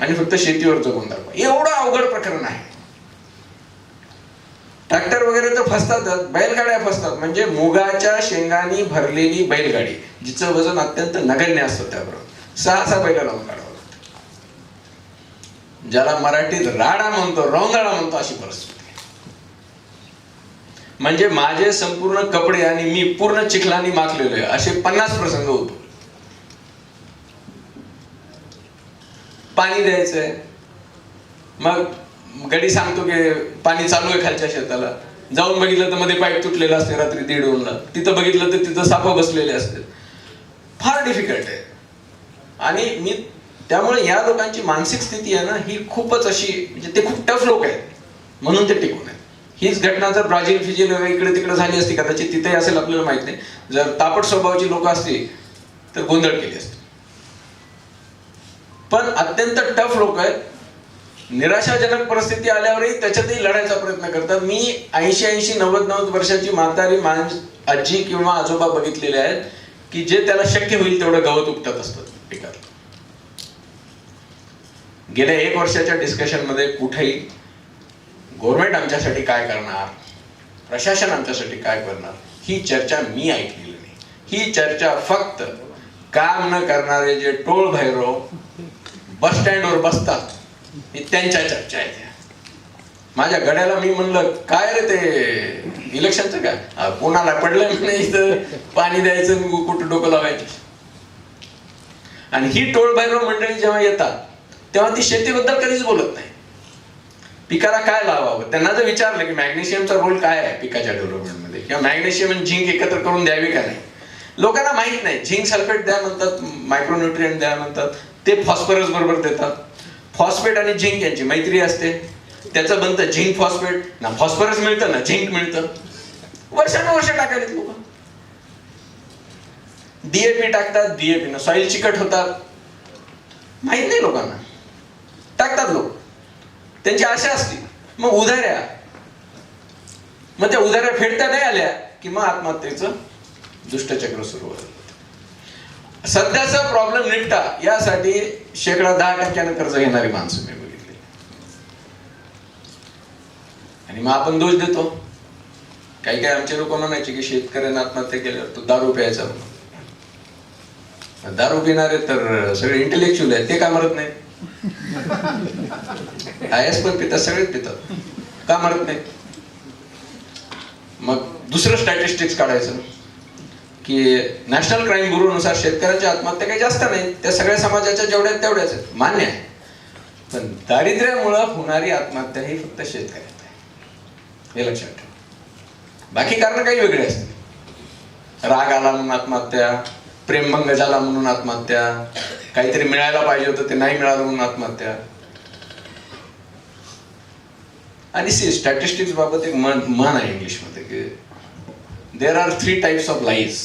आणि फक्त शेतीवर जगून दाखवा एवढं अवघड प्रकरण आहे. ट्रॅक्टर वगैरे तर फसतातच बैलगाड्या फसतात. म्हणजे मुगाच्या शेंगानी भरलेली बैलगाडी जिचं वजन अत्यंत नगण्य असतं त्याबरोबर. सहा सहा बैल लावून काढावं लागतं. ज्याला मराठीत राडा म्हणतो रोंगाळा म्हणतो अशी परिस्थिती म्हणजे माझे संपूर्ण कपडे आणि मी पूर्ण चिखलानी माखलेलो आहे. असे पन्नास प्रसंग होतो. पाणी द्यायचंय. मग गडी सांगतो की पाणी चालू आहे खालच्या शेताला. जाऊन बघितलं तर मध्ये पाईप तुटलेला असते रात्री दीड ओनला तिथं बघितलं तर तिथं साप बसलेले असते. फार डिफिकल्ट आहे. आणि मी त्यामुळे या लोकांची मानसिक स्थिती आहे ना ही खूपच अशी म्हणजे ते खूप टफ लोक आहेत. म्हणून ते टिकून आहेत. हीच घटना जर ब्राझील फिजिल वगैरे इकडे तिकडे झाली असती कदाचित तिथे असेल आपल्याला माहीत नाही. जर तापट स्वभावाची लोक असती तर गोंधळ केली असती. पण अत्यंत टफ लोक आहेत. निराशाजनक परिस्थिती आल्यावरही त्याच्यातही लढायचा प्रयत्न करतात. मी ऐंशी ऐंशी नव्वद नव्वद वर्षाची म्हातारी माणस आजी किंवा आजोबा बघितलेले आहेत की जे त्याला शक्य होईल तेवढं गवत उपटत असतात पिकात गेल्या एक वर्षाच्या डिस्कशनमध्ये कुठेही गव्हर्नमेंट आमच्यासाठी काय करणार? प्रशासन आमच्यासाठी काय करणार? ही चर्चा मी ऐकलेली नाही. ही चर्चा फक्त काम न करणारे जे टोळ भैरव बस स्टँडवर बसतात. त्यांच्या चर्चा आहेत माझ्या गड्याला मी म्हणलं काय रे ते? इलेक्शनचं काय कोणाला पडलं म्हणे इथं? पाणी द्यायचं कुठं डोकं लावायचं? आणि ही टोळभैरव मंडळी जेव्हा येतात तेव्हा ती शेतीबद्दल कधीच बोलत नाही. पिकाला काय लावावं? त्यांना जर विचारलं की मॅग्नेशियमचा रोल काय आहे पिकाच्या डेव्हलपमेंटमध्ये? किंवा मॅग्नेशियम आणि झिंक एकत्र करून द्यावी का नाही? लोकांना माहीत नाही. झिंक सल्फेट द्या म्हणतात मायक्रोन्युट्रियंट द्या म्हणतात. ते फॉस्फरस बरोबर देतात. फॉस्फेट आणि झिंक यांची मैत्री असते. त्याचं बनतं झिंक फॉस्फेट. ना फॉस्फरस मिळतं ना झिंक मिळतं. वर्षानुवर्ष टाकायला लोक. डीएपी टाकतात डीएपी ना सॉइल चिकट होतात. माहीत नाही लोकांना. टाकतात लोक. त्यांची आशा असते. मग उधाऱ्या. मग त्या उधाऱ्या फेडता नाही आल्या की मग आत्महत्येचं दुष्टचक्र सुरू होतं. सध्याचा प्रॉब्लेम निपटा. यासाठी शेकडा दहा टक्क्यानं कर्ज घेणारी माणसं मी बघितली आणि मग आपण दोष देतो. काही काही आमचे लोक म्हणायचे की शेतकऱ्यानं आत्महत्या केल्यावर तो दारू प्यायचा दारू पिणारे तर सगळे इंटेलेक्च्युअल आहेत ते का मरत नाही आयस पण पितात सगळेच पितात. का मरत नाही मग दुसरं स्टॅटिस्टिक्स काढायचं. की नॅशनल क्राईम ब्युरोनुसार शेतकऱ्यांच्या आत्महत्या काही जास्त नाही त्या सगळ्या समाजाच्या जेवढ्या आहेत तेवढ्याच आहेत मान्य आहे. पण दारिद्र्यामुळं होणारी आत्महत्या ही फक्त शेतकऱ्यात आहे. हे लक्षात ठेवा. बाकी कारण काही वेगळे असते राग आला म्हणून आत्महत्या प्रेमभंग झाला म्हणून आत्महत्या काहीतरी मिळायला पाहिजे होतं ते नाही मिळालं म्हणून आत्महत्या. आणि सी स्टॅटिस्टिक्स बाबत एक म्हण म्हण आहे इंग्लिशमध्ये की there are three types of lies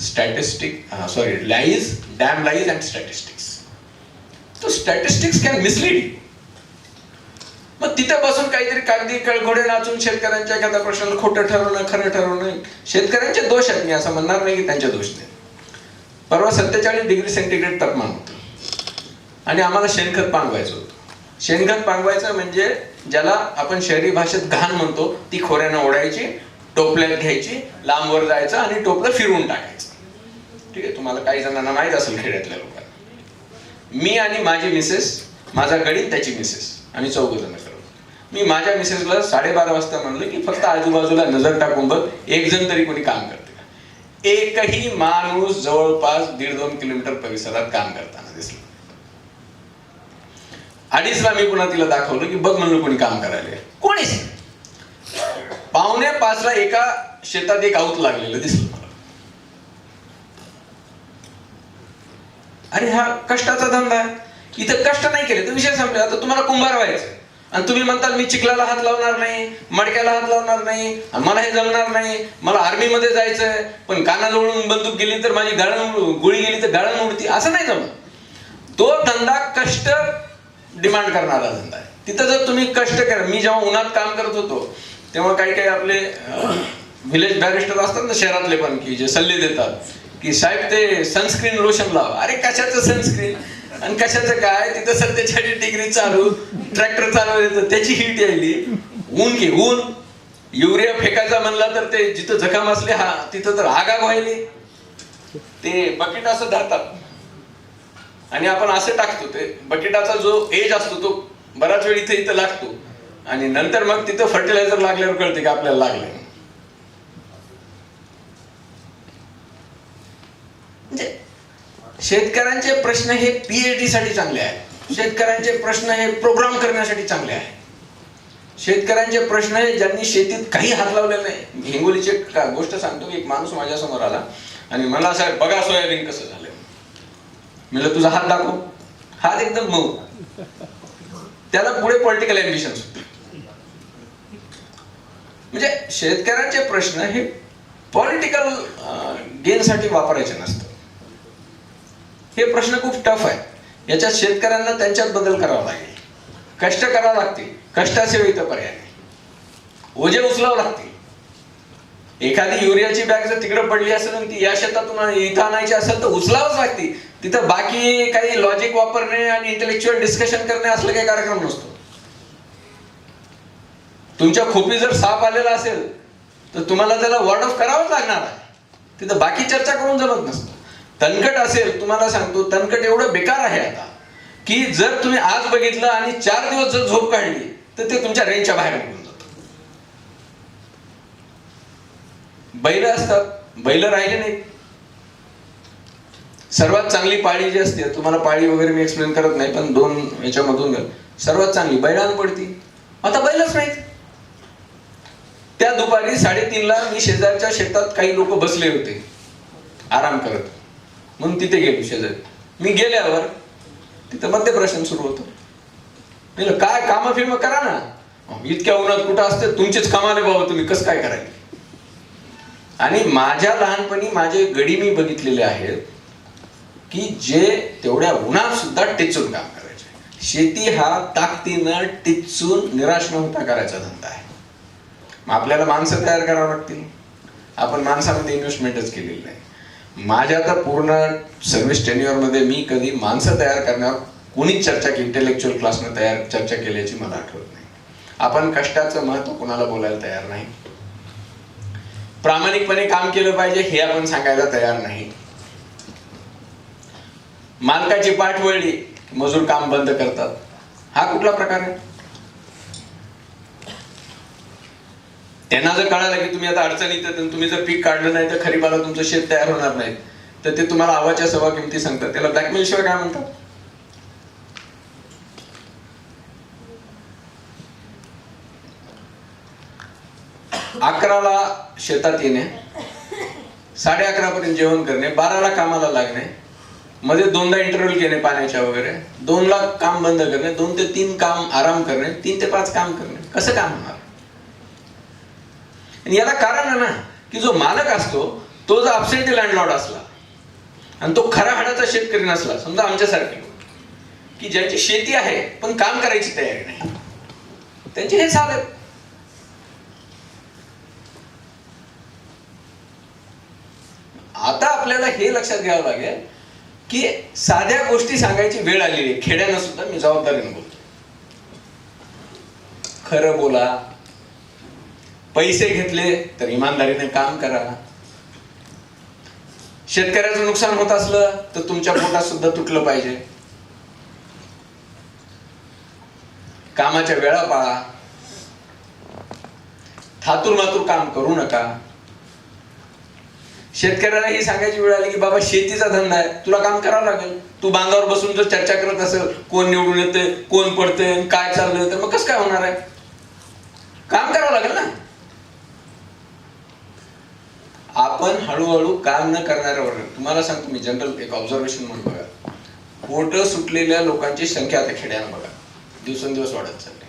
statistic uh, statistic sorry lies damn lies and statistics तो स्टॅटिस्टिक्स कॅन मिसलीड मग तिथं बसून काहीतरी कागदी कळघोडे नाचून शेतकऱ्यांच्या एखाद्या प्रश्नाला खोटं ठरवणं खरं ठरवणं शेतकऱ्यांचे दोष आहेत मी असं म्हणणार नाही की त्यांच्या दोष नाही. परवा सत्तेचाळीस डिग्री सेंटीग्रेड तापमान होतं. आणि आम्हाला शेणखत पांगवायचं होतं. शेणखत पांगवायचं म्हणजे ज्याला आपण शहरी भाषेत घाण म्हणतो ती खोऱ्यानं ओढायची टोपल्यात घ्यायची लांबवर जायचं आणि टोपलं फिरवून टाकायचं. ठीक आहे तुम्हाला काही जणांना माहीत असेल खेड्यातल्या लोकांना. मी आणि माझी मिसेस माझा गणित त्याची मिसेस आम्ही चौघ जण करतो मी माझ्या मिसेसला साडेबारा वाजता म्हणलं की फक्त आजूबाजूला नजर टाकून बघ एक जण तरी कोणी काम करते का? एकही माणूस जवळपास दीड दोन किलोमीटर परिसरात काम करताना दिसला. अडीचला मी पुन्हा तिला दाखवलं की बघ म्हणलं कोणी काम करायला कोणीच पावणे पाचला एका शेतात एक आऊत लागलेलं दिसलं मला अरे हा कष्टाचा धंदा आहे. इथं कष्ट नाही केले तर विषय संपला. आता तुम्हाला कुंभार व्हायचं. आणि तुम्ही म्हणताल मी चिखलाला हात लावणार नाही मडक्याला हात लावणार नाही आणि मला हे जमणार नाही मला आर्मी मध्ये जायचंय पण कानाजवळून बंदूक गेली तर माझी गाळण गोळी गेली तर गाळण उडती असं नाही जमत. तो धंदा कष्ट डिमांड करणारा धंदा आहे. तिथं जर तुम्ही कष्ट करा मी जेव्हा उन्हात काम करत होतो तेव्हा काही काही आपले व्हिलेज बॅरिस्टर असतात ना शहरातले पण की जे सल्ले देतात. की साहेब ते सनस्क्रीन लोशन लावा. अरे कशाचं सनस्क्रीन आणि कशाचं काय? तिथं सत्तेचाळीस डिग्री चालू ट्रॅक्टर चालवायचं त्याची हीट यायली. ऊन घे ऊन. युरिया फेकायचा म्हणला तर ते जिथं जखम असले हा तिथं तर आगाग व्हायली. ते बकेट असं धरतात. आणि आपण असं टाकतो ते बकेटाचा जो एज असतो तो बराच वेळ इथे इथं लागतो. आणि नंतर मग तिथं फर्टिलायझर लागल्यावर कळते की आपल्याला लागलंय म्हणजे शेतकऱ्यांचे प्रश्न हे पीएचडी साठी चांगले आहेत. शेतकऱ्यांचे प्रश्न हे प्रोग्राम करण्यासाठी चांगले आहेत. शेतकऱ्यांचे प्रश्न हे ज्यांनी शेतीत काही हात लावलेला नाही. हिंगोलीचे गोष्ट सांगतो की एक माणूस माझ्यासमोर आला आणि मला असं बघा सोयाबीन कसं झालं म्हणलं तुझा हात दाखव. हात एकदम मऊ. त्याला पुढे पॉलिटिकल ऍम्बिशन होते म्हणजे शेतकऱ्यांचे प्रश्न हे पॉलिटिकल गेनसाठी वापरायचे नसतात. हे प्रश्न खूप टफ आहे. याच्यात शेतकऱ्यांना त्यांच्यात बदल करावा लागेल. कष्ट करावं लागतील कष्टाशिवाय इथं पर्याय ओझे उचलावं लागतील एखादी युरियाची बॅग जर तिकडे पडली असेल आणि ती या शेतातून इथं आणायची असेल तर उचलावंच लागते. तिथं बाकी काही लॉजिक वापरणे आणि इंटेलेक्च्युअल डिस्कशन करणे असलं काही कार्यक्रम नसतो. तुमच्या खोपी जर साप आलेला असेल तर तुम्हाला त्याला वॉर्ड ऑफ करावंच लागणार आहे. तिथं बाकी चर्चा करून जमत नसतं. तणकट असेल तुम्हाला सांगतो तणकट एवढं बेकार आहे आता की जर तुम्ही आज बघितलं आणि चार दिवस जर झोप काढली तर ते तुमच्या रेंजच्या बाहेर निघून जात. बैल असतात बैल राहिले नाहीत. सर्वात चांगली पाळी जी असते तुम्हाला पाळी वगैरे मी एक्सप्लेन करत नाही पण दोन याच्यामधून सर्वात चांगली बैलान पडती. आता बैलच नाहीत. त्या दुपारी साडेतीनला मी शेजारच्या शेतात काही लोक बसले होते. आराम करत. म्हणून तिथे गेलो शेजारी. मी गेल्यावर तिथं मध्य प्रश्न सुरू होतो. काय काम फिम करा ना. इतक्या उन्हात कुठं असते? तुमचेच कामाले बाबा तुम्ही कसं काय करायचे? आणि माझ्या लहानपणी माझे गडी मी बघितलेले आहेत की जे तेवढ्या उन्हात सुद्धा टिचून काम करायचे. शेती हा ताकदीनं टिचून निराश न होता करायचा धंदा आहे. मग आपल्याला माणसं तयार करावं लागतील. आपण माणसामध्ये इन्व्हेस्टमेंटच केलेली नाही. माझ्या तर पूर्ण सर्व्हिस टेन्युअरमध्ये मी कधी माणसं तयार करण्यावर कोणीच चर्चा केली इंटेलेक्च्युअल क्लासनं तयार चर्चा केल्याची मला आठवत नाही. आपण कष्टाचं महत्त्व कोणाला बोलायला तयार नाही. प्रामाणिकपणे काम केलं पाहिजे हे आपण सांगायला तयार नाही. मालकाची पाठ वळली मजूर काम बंद करतात. हा कुठला प्रकार आहे? त्यांना जर कळालं की तुम्ही आता अडचणीत तुम्ही जर पीक काढलं नाही तर खरीपाला तुमचं शेत तयार होणार नाही. तर ते तुम्हाला आवाच्या सव्वा किमती सांगतात. त्याला ब्लॅकमेल शिवाय काय म्हणतात? अकराला शेतात येणे साडे अकरा पर्यंत जेवण करणे बाराला कामाला लागणे मध्ये दोनदा इंटरव्ह्यू घेणे पाण्याच्या वगैरे दोनला काम बंद करणे दोन ते तीन काम आराम करणे तीन ते पाच काम करणे. कसं काम होणार? आणि याला कारण आहे ना की जो मालक असतो तो जर अपसेंट लँडलॉर्ड असला आणि तो खरा हाडाचा शेतकरी नसला समजा आमच्यासारखे की ज्यांची शेती आहे पण काम करायची तयारी नाही. त्यांचे हे चालत आता आपल्याला हे लक्षात घ्यावं लागेल की साध्या गोष्टी सांगायची वेळ आलेली आहे. खेड्यानं सुद्धा मी जबाबदारीने बोलतो खरं बोला पैसे घेतले तर इमानदारीने काम करा. शेतकऱ्याचं नुकसान होत असलं तर तुमच्या पोटात सुद्धा तुटलं पाहिजे. कामाच्या वेळा पाळा. थातूर मातूर काम करू नका. शेतकऱ्याला ही सांगायची वेळ आली की बाबा शेतीचा धंदा आहे. तुला काम करावं लागेल. तू बांधावर बसून जर चर्चा करत असेल कोण निवडून येते कोण पडते काय चाललंय तर मग कसं काय होणार आहे? काम करावं लागेल ना. आपण हळूहळू काम न करणाऱ्यावर तुम्हाला सांगतो मी जनरल एक ऑब्झर्वेशन म्हणून बघा. पोट सुटलेल्या लोकांची संख्या आता खेड्यानं बघा. दिवसेंदिवस वाढत चालली.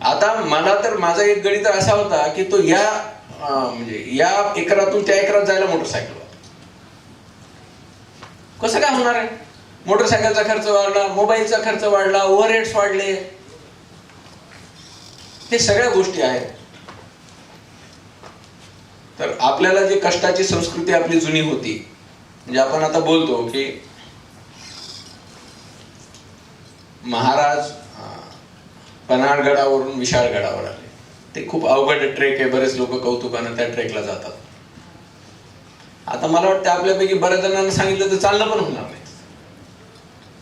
आता मला तर माझा एक गणित असा होता की तो या म्हणजे या एकरातून त्या एकरात जायला मोटरसायकल कसं काय होणार आहे? मोटरसायकलचा खर्च वाढला मोबाईलचा खर्च वाढला ओव्हरहेड्स वाढले. हे सगळ्या गोष्टी आहेत. तर आपल्याला जी कष्टाची संस्कृती आपली जुनी होती म्हणजे आपण आता बोलतो की महाराज पन्हाळगडावरून विशाळगडावर आले. ते खूप अवघड ट्रेक आहे बरेच लोक कौतुकानं त्या ट्रेकला जातात. आता मला वाटतं आपल्यापैकी बऱ्याच जणांना सांगितलं तर चालणं पण होणार नाही.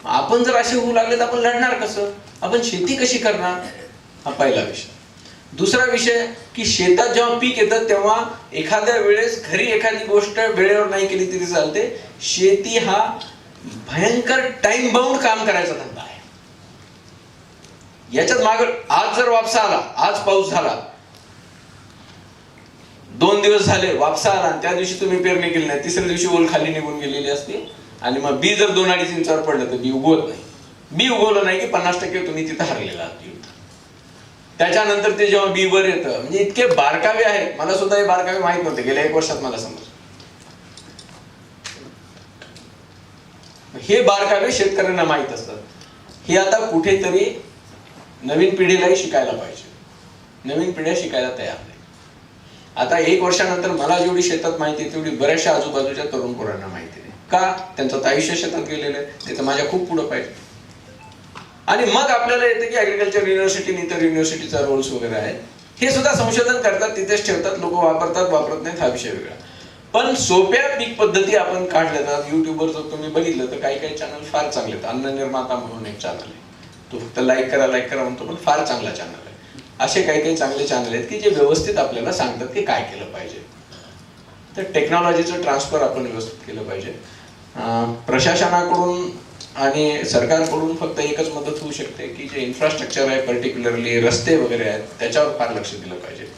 आपण जर असे होऊ लागले तर आपण लढणार कसं? आपण शेती कशी करणार? हा पहिला विषय. दुसरा विषय की शेतात जेव्हा पीक येतं तेव्हा एखाद्या वेळेस घरी एखादी गोष्ट वेळेवर नाही केली तरी चालते. शेती हा भयंकर टाइम बाउंड काम करायचा धंदा आहे. याच्यात माग आज जर वापसा आला आज पाऊस झाला दोन दिवस झाले वापसा आला आणि त्या दिवशी तुम्ही पेरणी केली नाही तिसऱ्या दिवशी ओल खाली निघून गेलेली असते आणि मग बी जर दोन अडीच इंचावर पडलं तर बी उगवत नाही. बी उगवलं नाही की पन्नास टक्के तुम्ही तिथं हरलेला आहात. त्याच्यानंतर ते जेव्हा बी वर येतं म्हणजे इतके बारकावे आहेत. मला सुद्धा हे बारकावे माहीत नव्हते गेल्या एक वर्षात मला समज हे बारकावे शेतकऱ्यांना माहीत असतात. हे आता कुठेतरी नवीन पिढीलाही शिकायला पाहिजे. नवीन पिढ्या शिकायला तयार नाही. आता एक वर्षानंतर मला जेवढी शेतात माहिती आहे तेवढी बऱ्याचशा आजूबाजूच्या तरुण पोरांना माहिती नाही का? त्यांचं आयुष्य शेतात गेलेलं आहे. ते तर माझ्या खूप पुढं पाहिजे आणि मग आपल्याला येतं की अग्रिकल्चर युनिव्हर्सिटी इतर युनिव्हर्सिटीचा रोल्स वगैरे आहेत. हे सुद्धा संशोधन करतात तिथेच ठेवतात लोक वापरतात वापरत नाहीत हा विषय वेगळा. पण सोप्या पीक पद्धती आपण काढल्या तर युट्यूबवर जर तुम्ही बघितलं तर काही काही चॅनल फार चांगले आहेत. अन्न निर्माता म्हणून एक चॅनल आहे. तो फक्त लाईक करा लाईक करा म्हणतो पण फार चांगला चॅनल आहे. असे काही काही चांगले चॅनल आहेत की जे व्यवस्थित आपल्याला सांगतात की काय केलं पाहिजे. तर टेक्नॉलॉजीचं ट्रान्सफर आपण व्यवस्थित केलं पाहिजे. प्रशासनाकडून आणि सरकारकडून फक्त एकच मदत होऊ शकते की जे इन्फ्रास्ट्रक्चर आहे पर्टिक्युलरली रस्ते वगैरे आहेत त्याच्यावर फार लक्ष दिलं पाहिजे.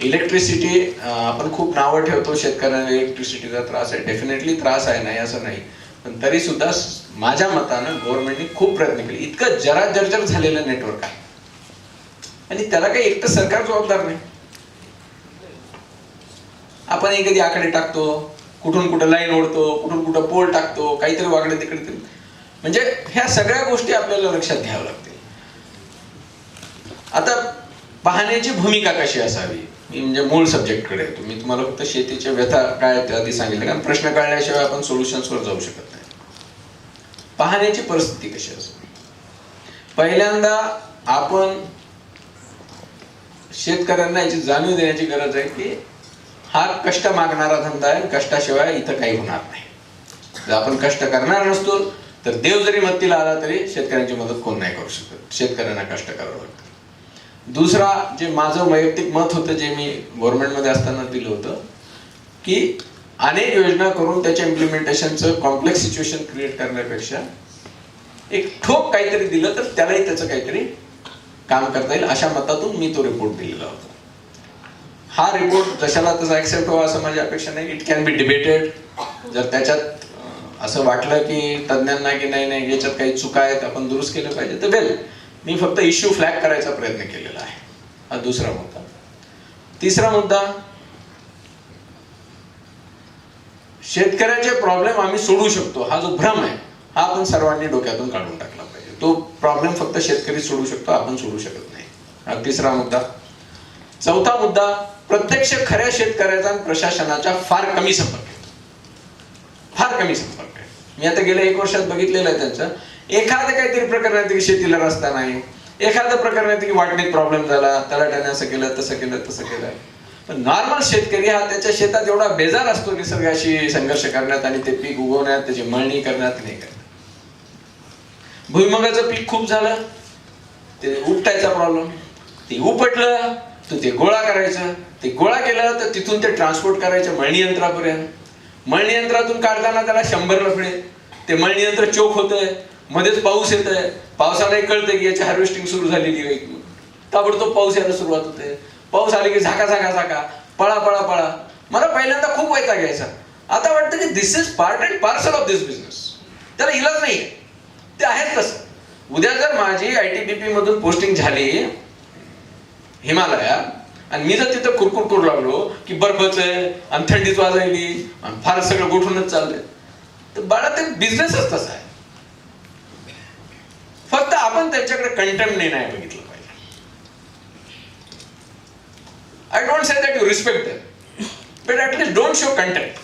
इलेक्ट्रिसिटी आपण खूप नावं ठेवतो शेतकऱ्यांना इलेक्ट्रिसिटीचा त्रास आहे. डेफिनेटली त्रास आहे नाही असं नाही. पण तरी सुद्धा माझ्या मतानं गव्हर्नमेंटने खूप प्रयत्न केले. इतकं जरा जर्जर झालेलं नेटवर्क आहे. आणि त्याला काही एकटं सरकार जबाबदार नाही. आपण एखादी आकडे टाकतो कुठून कुठं लाईन ओढतो कुठून कुठं पोल टाकतो काहीतरी वागडे तिकडे तिकडे. म्हणजे ह्या सगळ्या गोष्टी आपल्याला लक्षात घ्याव्या लागतील. आता पाहण्याची भूमिका कशी असावी? मी म्हणजे मूळ सब्जेक्टकडे येतो मी तुम्हाला फक्त शेतीच्या व्यथा काय आधी सांगितलं कारण प्रश्न कळल्याशिवाय आपण सोल्युशन्सवर जाऊ शकत नाही. पाहण्याची परिस्थिती कशी असते पहिल्यांदा आपण शेतकऱ्यांना याची जाणीव देण्याची गरज आहे की हा कष्ट मागणारा धंदा आहे कष्टाशिवाय इथं काही होणार नाही. जर आपण कष्ट करणार नसतो तर देव जरी मदतीला आला तरी शेतकऱ्यांची मदत कोण नाही करू शकत. शेतकऱ्यांना कष्ट करावं लागतं. दुसरा जे माझं वैयक्तिक मत होतं जे मी गव्हर्नमेंटमध्ये असताना दिलं होतं की अनेक योजना करून त्याच्या इम्प्लिमेंटेशनचं कॉम्प्लेक्स सिच्युएशन क्रिएट करण्यापेक्षा एक ठोक काहीतरी दिलं तर त्यालाही त्याचं काहीतरी काम करता येईल अशा मतातून मी तो रिपोर्ट दिलेला होता. हा रिपोर्ट जशाला तसा ऍक्सेप्ट व्हावा असं माझी अपेक्षा नाही. इट कॅन बी डिबेटेड जर त्याच्यात असं वाटलं की तज्ज्ञांना की नाही नाही याच्यात काही चुका आहेत आपण दुरुस्त केलं पाहिजे. तर वेल मी फक्त इश्यू फ्लॅग करायचा प्रयत्न केलेला आहे. हा दुसरा मुद्दा. तिसरा मुद्दा शेतकऱ्याचे प्रॉब्लेम आम्ही सोडू शकतो. हा जो भ्रम आहे हा आपण सर्वांनी डोक्यातून काढून टाकला पाहिजे. तो प्रॉब्लेम फक्त शेतकरी सोडू शकतो आपण सोडू शकत नाही. हा तिसरा मुद्दा. चौथा मुद्दा प्रत्यक्ष खऱ्या शेतकऱ्याचा आणि प्रशासनाचा फार कमी संपर्क फार कमी संपर्क मी आता गेल्या एक वर्षात बघितलेलं आहे त्यांचं. एखादं काहीतरी प्रकरण येतं की शेतीला रस्ता नाही. एखादं प्रकरण येतं की वाटणीत प्रॉब्लेम झाला तलाट्याने असं केलं तसं केलं तसं केलं. पण नॉर्मल शेतकरी हा त्याच्या शेतात एवढा बेजार असतो निसर्गाशी संघर्ष करण्यात आणि ते पीक उगवण्यात त्याची मळणी करण्यात नाही करण्यात भुईमगाचं पीक खूप झालं. ते उपटायचा प्रॉब्लेम ते उपटलं तर ते गोळा करायचं. ते गोळा केलं तर तिथून ते ट्रान्सपोर्ट करायचं मळणी यंत्रापर्यंत. मळणी यंत्रातून काढताना त्याला शंभर लफडे ते मळणी यंत्र चोक होतंय. मध्येच पाऊस येत आहे पावसालाही कळतंय की याची हार्वेस्टिंग सुरू झालेली आहे. ताबडतोब पाऊस यायला सुरुवात होते. पाऊस आले की झाका झाका झाका. पळा पळा पळा. मला पहिल्यांदा खूप वैताग घ्यायचा आता वाटतं की this is part and parcel of this business त्याला इलाज नाही ते आहेच तसं. उद्या जर माझी आय टी बी पी मधून पोस्टिंग झाली हिमालयात आणि मी जर तिथं कुरकुर करू लागलो की बर्फच आहे आणि थंडीच वाजायली आणि फार सगळं गोठूनच चाललंय. तर बाळा ते बिझनेसच तसा आहे फक्त आपण त्यांच्याकडे कंटेम्पने नाही बघितलं पाहिजे. I don't say that you respect but at least don't show contempt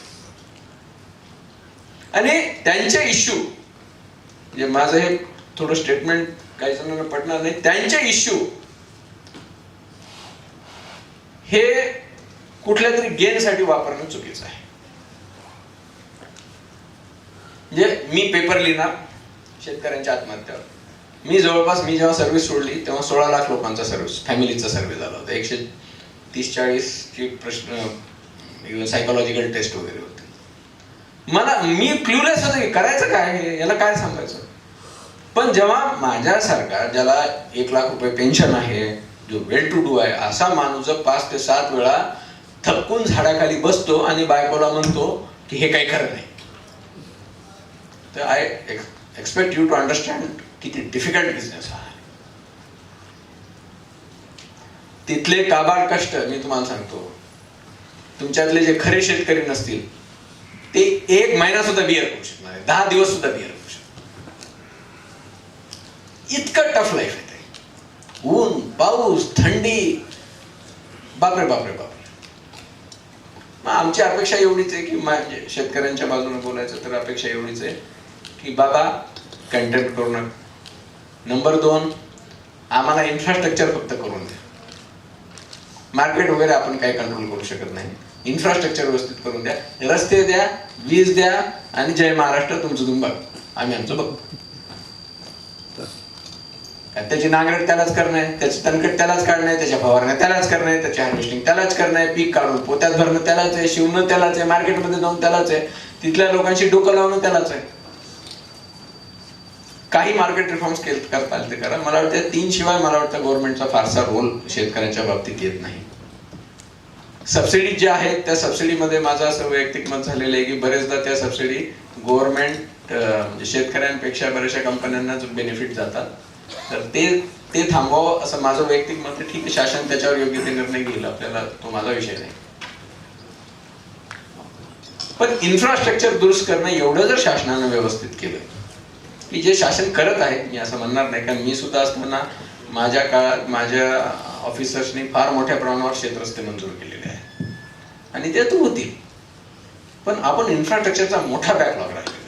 आणि त्यांच्या इश्यू म्हणजे माझं हे थोडं स्टेटमेंट काही जणांना पटणार नाही त्यांच्या इश्यू हे कुठल्या तरी गेनसाठी वापरणं चुकीचं आहे. म्हणजे मी पेपर लिहिणार शेतकऱ्यांच्या आत्महत्यावर. मी जवळपास मी जेव्हा सर्व्हिस सोडली तेव्हा सोळा लाख लोकांचा सर्व्हिस फॅमिलीचा सर्व्हे झाला होता. एकशे तीस चाळीसची प्रश्न सायकोलॉजिकल टेस्ट वगैरे होते. मला मी क्ल्युलेस होतो की करायचं काय हे? याला काय सांगायचं? पण जेव्हा माझ्यासारखा ज्याला एक लाख रुपये पेन्शन आहे जो वेल टू डू आहे असा माणूस जर पाच ते सात वेळा थकून झाडाखाली बसतो आणि बायकोला म्हणतो की हे काही खरं नाही. तर I expect you to understand किती डिफिकल्ट बिझनेस हा आहे. तिथले काबाड कष्ट मी तुम्हाला सांगतो. तुमच्यातले जे खरे शेतकरी नसतील ते एक महिना सुद्धा बिअर करू शकणार दहा दिवस सुद्धा बिअर करू शकणार इतकं टफ लाईफ आहे ऊन पाऊस थंडी. बापरे बापरे बापरे. मग आमची अपेक्षा एवढीच आहे की माझे शेतकऱ्यांच्या बाजूने बोलायचं तर अपेक्षा एवढीच आहे की बाबा कंटेंट करू नका. नंबर दोन आम्हाला इन्फ्रास्ट्रक्चर फक्त करून द्या. मार्केट वगैरे आपण काही कंट्रोल करू शकत नाही. इन्फ्रास्ट्रक्चर व्यवस्थित करून द्या. रस्ते द्या वीज द्या आणि जय महाराष्ट्र तुमचं तुम्ही बघ आम्ही आमचं बघतो. त्याची नांगरट त्यालाच करणे त्याचं तणकट त्यालाच काढणे त्याच्या फवारण्या त्यालाच करणे त्याची हार्वेस्टिंग त्यालाच करणे पीक काढून पोत्यात भरणं त्यालाच आहे शिवणं त्यालाच आहे मार्केटमध्ये जाऊन त्यालाच आहे तिथल्या लोकांशी डोकं लावणं त्यालाच आहे. काही मार्केट रिफॉर्म्स केल करता आले ते करा. मला वाटतं तीन शिवाय मला वाटतं गव्हर्नमेंटचा फारसा रोल शेतकऱ्यांच्या बाबतीत येत नाही. सबसिडी ज्या आहेत त्या सबसिडीमध्ये माझं असं वैयक्तिक मत झालेलं आहे की बरेचदा त्या सबसिडी गव्हर्नमेंट म्हणजे शेतकऱ्यांपेक्षा बऱ्याचशा कंपन्यांना बेनिफिट जातात. तर ते ते थांबवावं असं माझं वैयक्तिक मत ठीक आहे शासन त्याच्यावर योग्य ते निर्णय घेईल. आपल्याला तो माझा विषय नाही. पण इन्फ्रास्ट्रक्चर दुरुस्त करणं एवढं जर शासनानं व्यवस्थित केलं की जे शासन करत आहे मी असं म्हणणार नाही. कारण मी सुद्धा असताना माझ्या काळात माझ्या ऑफिसर्सनी फार मोठ्या प्रमाणावर क्षेत्रस्ते मंजूर केलेले आहे आणि ते तर होतील. पण आपण इन्फ्रास्ट्रक्चरचा मोठा बॅकलॉग राहिला.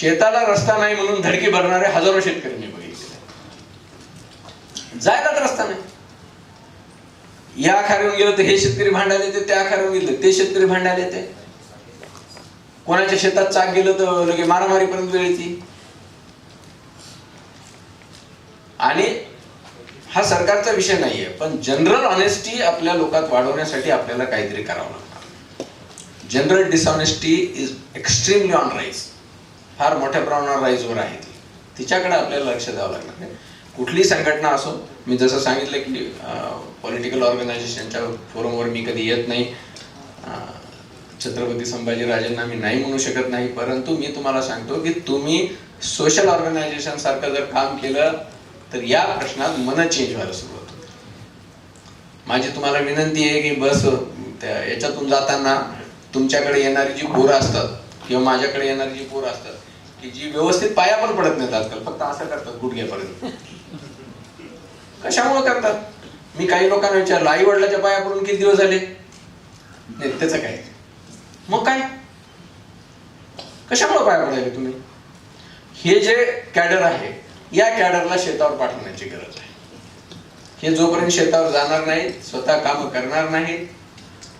शेताला रस्ता नाही म्हणून धडकी भरणारे हजारो शेतकरी बघितले जायलाच रस्ता नाही. या खाऱ्यावर गेलं तर हे शेतकरी भांडायला येते त्या खाऱ्यावर गेलं ते शेतकरी भांडायला येते. कोणाच्या शेतात चाक गेलं तर लगे मारामारीपर्यंत वेळ येते. आणि हा सरकारचा विषय नाहीये पण जनरल ऑनेस्टी आपल्या लोकात वाढवण्यासाठी आपल्याला काहीतरी करावं लागणार general dishonesty is extremely on rise. फार मोठ्या प्रमाणावर राईजवर आहे ती. तिच्याकडे आपल्याला लक्ष द्यावं लागणार आहे. कुठली संघटना असो मी जसं सांगितलं की पॉलिटिकल ऑर्गनायझेशनच्या फोरमवर मी कधी येत नाही. छत्रपती संभाजीराजेंना मी नाही म्हणू शकत नाही. परंतु मी तुम्हाला सांगतो की तुम्ही सोशल ऑर्गनायझेशन सारखं जर काम केलं तर या प्रश्नात मन चेंज व्हायला सुरुवात होते. माझी तुम्हाला विनंती आहे की बस याच्यातून जाताना तुमच्याकडे येणारी जी बोरं असतात किंवा माझ्याकडे येणारी जी पोरं असतात की जी व्यवस्थित पाया पण पडत नाहीत आजकाल फक्त असं करतात गुडघ्यापर्यंत कशामुळे करतात? मी काही लोकांना विचारलं आई वडिलाच्या पाया पडून किती दिवस झाले? नाही त्याचं काय? मग काय? कशामुळे पाया पडायला तुम्ही? हे जे कॅडर आहे या कॅडरला शेतावर पाठवण्याची गरज आहे. हे जोपर्यंत शेतावर जाणार नाहीत स्वतः काम करणार नाहीत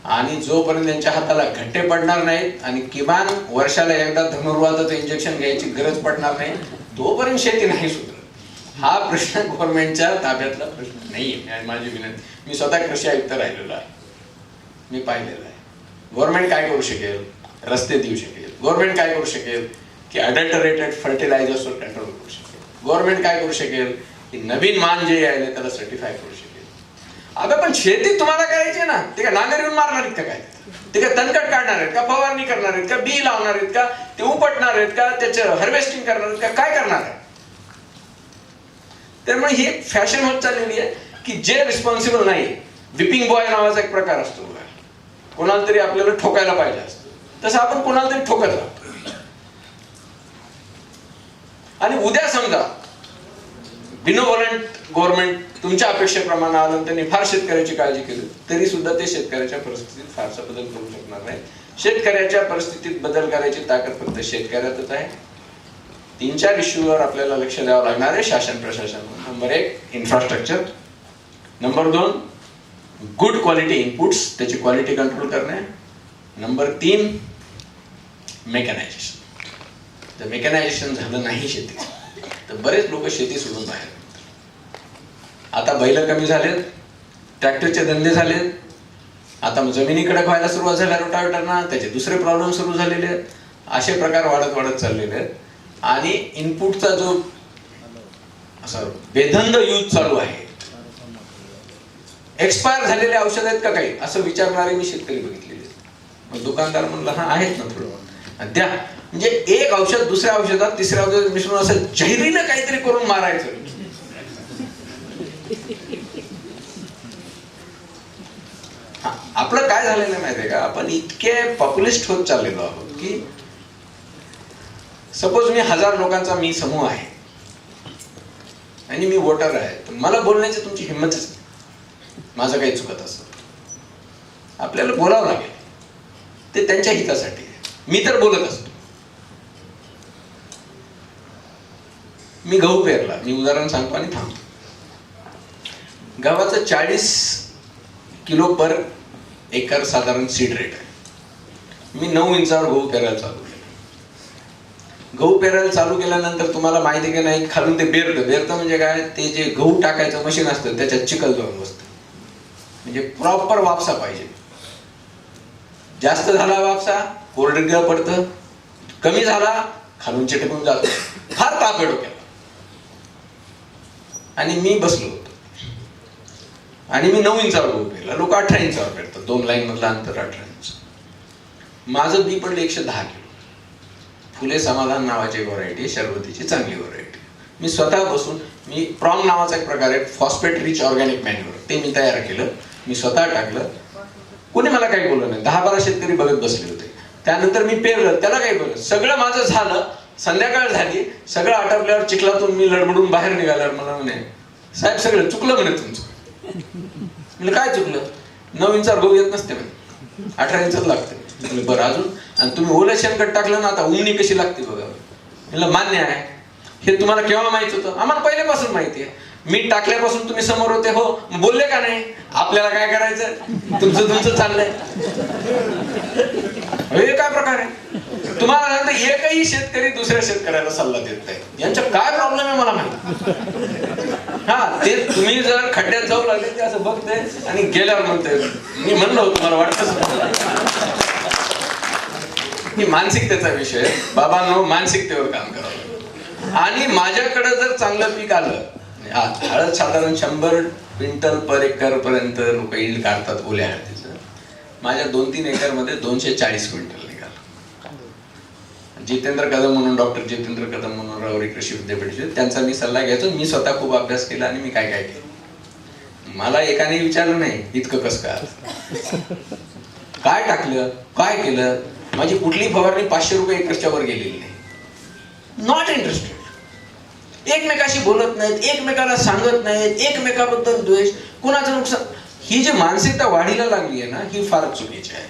आणि जोपर्यंत त्यांच्या हाताला घट्टे पडणार नाहीत आणि किमान वर्षाला एकदा धनुर्वादाचं इंजेक्शन घ्यायची गरज पडणार नाही तोपर्यंत शेती नाही सुधरत. हा प्रश्न गव्हर्नमेंटच्या ताब्यातला प्रश्न नाही आणि माझी विनंती मी स्वतः कृषी आयुक्त राहिलेलो आहे. मी पाहिलेलं आहे. गव्हर्नमेंट काय करू शकेल? रस्ते देऊ शकेल. गव्हर्नमेंट काय करू शकेल? की अडल्टरेटेड फर्टिलायझर्सवर कंट्रोल करू शकेल. गव्हर्नमेंट काय करू शकेल? की नवीन मान जे आहे त्याला सर्टिफाय करू शकेल. अगं पण शेती तुम्हाला करायची आहे ना. ते का नांगर येऊन मारणार आहेत का काय? ते काय तणकट काढणार आहेत का? फवारणी करणार आहेत का? बी लावणार आहेत का? ते उपटणार आहेत का? त्याचं हार्वेस्टिंग करणार आहेत का? काय करणार आहे? त्यामुळे ही फॅशन होत चाललेली आहे की जे रिस्पॉन्सिबल नाही विपिंग बॉय नावाचा एक प्रकार असतो कोणाला तरी आपल्याला ठोकायला पाहिजे असतं. तसं आपण कोणाला तरी ठोकत राहतो. आणि उद्या समजा बिनोवलंट गव्हर्नमेंट तुमच्या अपेक्षेप्रमाणे आलं त्यांनी फार शेतकऱ्याची काळजी केली. तरी सुद्धा ते शेतकऱ्याच्या परिस्थितीत फारसा बदल करू शकणार नाही शेतकऱ्याच्या परिस्थितीत बदल करायची ताकद फक्त शेतकऱ्यातच आहे. तीन चार इश्यूवर आपल्याला लक्ष द्यावं लागणार आहे शासन प्रशासन. नंबर एक इन्फ्रास्ट्रक्चर नंबर दोन गुड क्वालिटी इनपुट्स त्याची क्वालिटी कंट्रोल करणे. नंबर तीन मेकॅनायझेशन तर मेकॅनायझेशन झालं नाही शेतीचं. तर बरेच लोक शेती सोडून बाहेर. आता बैल कमी झालेत ट्रॅक्टरचे धंदे झालेत. आता मग जमिनीकडे व्हायला सुरुवात झाल्या रोटावेटरना त्याचे दुसरे प्रॉब्लेम सुरू झालेले आहेत. असे प्रकार वाढत वाढत चाललेले आहेत. आणि इनपुटचा जो असा बेधंद यूज चालू आहे. एक्सपायर झालेले औषध आहेत का काही? असं विचारणारे मी शेतकरी बघितलेले आहेत. मग दुकानदार म्हणला हा आहेत ना थोडं. द्या. म्हणजे एक औषध दुसऱ्या औषधात तिसऱ्या औषधात मिसळून असं जहिरीनं काहीतरी करून मारायचं. हा, आपलं काय झालेलं माहितीये का? आपण इतके पॉप्युलिस्ट होत चाललेलो आहोत की सपोज मी हजार लोकांचा मी समूह आहे. आणि मी वोटर आहे. तर मला बोलण्याची तुमची हिंमतच नाही. माझं काही चुकत असत आपल्याला बोलावं लागेल. ते त्यांच्या हितासाठी. मी तर बोलत असतो. मी गहू पेरला. मी उदाहरण सांगतो आणि थांबतो. गव्हाचं चाळीस किलो पर एकर साधारण सीड रेट आहे. मी नऊ इंचावर गहू पेरायला चालू केलं. गहू पेरायला चालू केल्यानंतर तुम्हाला माहिती की नाही खालून ते बेरतं. बेरतं म्हणजे काय? ते जे गहू टाकायचं मशीन असतं त्याच्यात चिखल जाऊन बसतं. म्हणजे प्रॉपर वापसा पाहिजे. जास्त झाला वापसा कोरडं पडतं. कमी झाला खालून चिटकून जातो. फार ताप आहे केला आणि मी बसलो होतो. आणि मी नऊ इंचावर गहू पेरला लोक अठरा इंचावर पेरतात दोन लाईन मधला अंतर अठरा इंच. माझं बी पडलं एकशे दहा किलो. फुले समाधान नावाची व्हरायटी शरबतीची चांगली व्हरायटी मी स्वतः बसून मी प्रॉम नावाचा एक प्रकार आहे. फॉस्फेट रिच ऑर्गॅनिक मॅन्युअर ते मी तयार केलं. मी स्वतः टाकलं. कोणी मला काही बोललं नाही. दहा बारा शेतकरी बघत बसले होते. त्यानंतर मी पेरलं त्याला काही बोललं सगळं माझं झालं संध्याकाळ झाली सगळं आटपल्यावर चिखलातून मी लडबडून बाहेर निघाल्यावर मला म्हणे साहेब सगळं चुकलं म्हणे तुमचं. म्हणजे काय चुकलं? नऊ इंचावर गहू येत नसते म्हणे. अठरा इंचच लागते बरं अजून? आणि तुम्ही ओलं शेणखत टाकलं ना आता उमणी कशी लागते बघा. म्हणलं मान्य आहे. हे तुम्हाला केव्हा माहीत होतं? आम्हाला पहिल्यापासून माहिती आहे. मी टाकल्यापासून तुम्ही समोर होते हो. बोलले का नाही? आपल्याला काय करायचं? तुमचं तुमचं चाललंय. हे काय प्रकार आहे? तुम्हाला नंतर एकही शेतकरी दुसऱ्या शेतकऱ्याला सल्ला देत नाही. यांच्या काय प्रॉब्लेम आहे मला माहिती हा ते तुम्ही जर खड्ड्यात जाऊ लागले ते असं बघते आणि गेल्यावर म्हणते मी म्हणलो तुम्हाला वाटत ही मानसिकतेचा विषय आहे. बाबांनो मानसिकतेवर काम करावं आणि माझ्याकडे जर चांगलं पीक आलं हळद साधारण शंभर क्विंटल पर एकर पर्यंत लोक काढतात ओल्या. माझ्या दोन तीन एकरमध्ये दोनशे चाळीस क्विंटल निघालं. जितेंद्र कदम म्हणून डॉक्टर जितेंद्र कदम म्हणून राहुरी कृषी विद्यापीठाचे त्यांचा मी सल्ला घ्यायचो मी स्वतः खूप अभ्यास केला आणि मी काय काय केलं. मला एकाने विचारलं नाही इतकं कस काय? काय टाकलं? काय केलं? माझी कुठली फवारणी पाचशे रुपये एकरच्या वर गेलेली नाही. नॉट इंटरेस्टेड एकमेकाशी बोलत नाहीत एकमेकाला सांगत नाहीत एकमेकाबद्दल द्वेष कुणाचं नुकसान? ही जी मानसिकता वाढीला लागली आहे ना ही फार चुकीची आहे.